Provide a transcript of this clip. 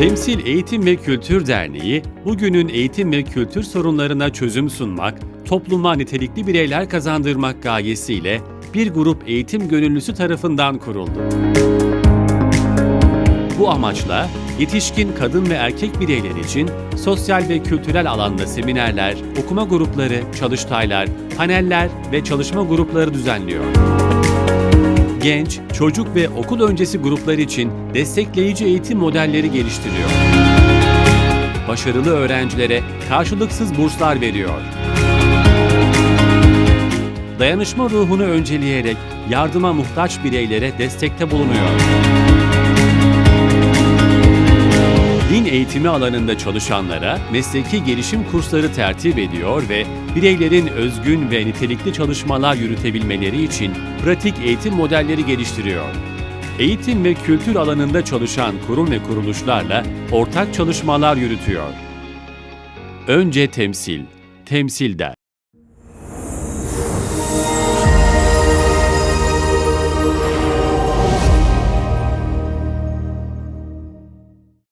Temsil Eğitim ve Kültür Derneği, bugünün eğitim ve kültür sorunlarına çözüm sunmak, topluma nitelikli bireyler kazandırmak gayesiyle bir grup eğitim gönüllüsü tarafından kuruldu. Bu amaçla yetişkin kadın ve erkek bireyler için sosyal ve kültürel alanda seminerler, okuma grupları, çalıştaylar, paneller ve çalışma grupları düzenliyor. Genç, çocuk ve okul öncesi gruplar için destekleyici eğitim modelleri geliştiriyor. Başarılı öğrencilere karşılıksız burslar veriyor. Dayanışma ruhunu önceleyerek yardıma muhtaç bireylere destekte bulunuyor. Eğitimi alanında çalışanlara mesleki gelişim kursları tertip ediyor ve bireylerin özgün ve nitelikli çalışmalar yürütebilmeleri için pratik eğitim modelleri geliştiriyor. Eğitim ve kültür alanında çalışan kurum ve kuruluşlarla ortak çalışmalar yürütüyor. Önce temsil, temsilde.